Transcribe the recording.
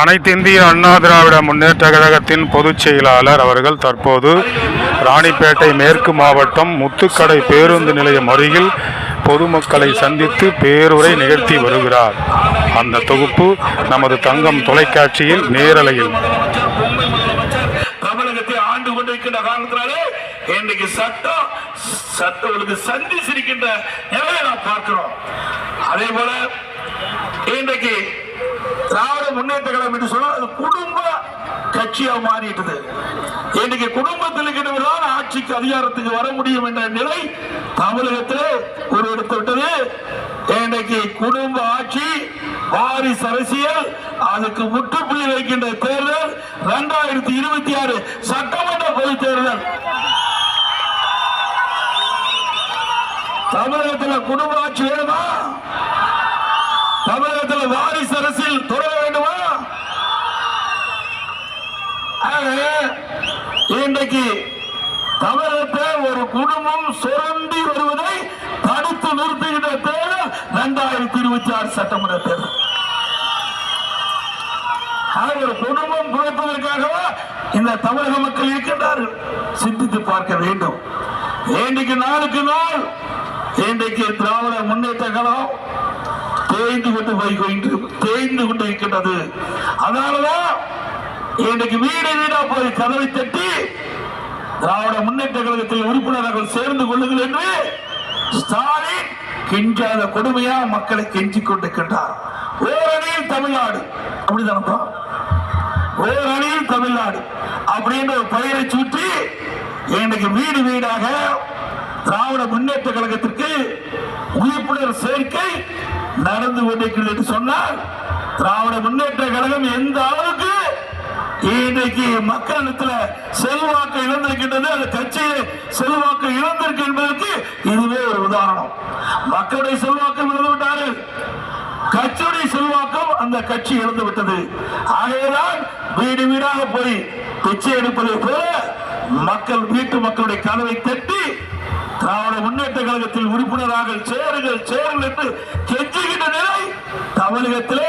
அனைத்து இந்திய அண்ணா திராவிட முன்னேற்ற கழகத்தின் பொதுச் செயலாளர் அவர்கள் தற்போது ராணிப்பேட்டை மேற்கு மாவட்டம் முத்துக்கடை பேருந்து நிலையம் அருகில் பொதுமக்களை சந்தித்து பேருரை நிகழ்த்தி வருகிறார். அந்த தொகுப்பு நமது தங்கம் தொலைக்காட்சியில் நேரலையில். இன்றைக்கு சட்டம் சந்தி சிரிக்கின்ற நிலையை நாம் பார்க்கிறோம். அதே போல இன்றைக்கு திராவிட முன்னேற்ற கழகம் என்று சொன்னால் அது குடும்ப கட்சியா மாறிட்டது. இன்னைக்கு குடும்பத்தில் இருக்கிறவர்கள் ஆட்சிக்கு அதிகாரத்துக்கு வர முடியும் என்ற நிலை தமிழகத்தில் ஒரு எடுத்து விட்டது. இன்றைக்கு குடும்ப ஆட்சி வாரிசு அரசியல் அதுக்கு முற்றுப்புள்ளி வைக்கின்ற தேர்தல் இரண்டாயிரத்தி இருபத்தி ஆறு சட்டமன்ற பொதுத் தேர்தல். தமிழகத்தில் குடும்ப ஆட்சி வேணுமா தமிழகத்தில் வாரிசு அரசியல் தொடர வேண்டுமா ஆக, இன்றைக்கு தமிழகத்தை ஒரு குடும்பம் சுரண்டி வருவதை தடுத்து நிறுத்துகின்ற தேர்தல் இரண்டாயிரத்தி இருபத்தி ஆறு சட்டமன்ற தேர்தல். ஒரு குடும்பம் குறைப்பதற்காக இந்த தமிழக மக்கள் இருக்கின்றார்கள். சிந்தித்து பார்க்க வேண்டும். இன்றைக்கு நாளுக்கு நாள் இன்றைக்கு திராவிட முன்னேற்ற கழகம் தேய்ந்து கொண்டு போய் தேய்ந்து கொண்டு இருக்கின்றது. அதனாலதான் இன்றைக்கு வீடு வீடா போய் கதவை தட்டி திராவிட முன்னேற்ற கழகத்தில் உறுப்பினர்கள் சேர்ந்து கொள்ளுங்கள் என்று ஸ்டாலின் கெஞ்சாத கொடுமையா மக்களை கெஞ்சிக் கொண்டிருக்கின்றார். ஓரணியில் தமிழ்நாடு. அப்படிதான் ஓரணியில் தமிழ்நாடு அப்படின்ற ஒரு பெயரை சுற்றி இன்றைக்கு வீடு வீடாக திராவிட முன்னேற்ற கழகத்திற்கு உறுப்பினர் சேர்க்கை நடந்து கொண்டிருக்கிறது என்று சொன்னால் திராவிட முன்னேற்ற கழகம் எந்த அளவு இன்றைக்கு மக்களிடத்துல செல்வாக்கு இழந்திருக்கின்றது. அந்த கட்சியை செல்வாக்கு இழந்திருக்கு என்பதற்கு இதுவே ஒரு உதாரணம். மக்களுடைய செல்வாக்கு இழந்து விட்டார்கள். கட்சியுடைய செல்வாக்கம் அந்த கட்சி இழந்து விட்டது. ஆகையதான் வீடு வீடாக போய் பிச்சை எடுப்பதை போல மக்கள் வீட்டு மக்களுடைய கதவை தட்டி திராவிட முன்னேற்ற கழகத்தில் உறுப்பினராக சேருங்கள் சேருங்கள் என்று கெஞ்சுகின்ற நிலை தமிழகத்திலே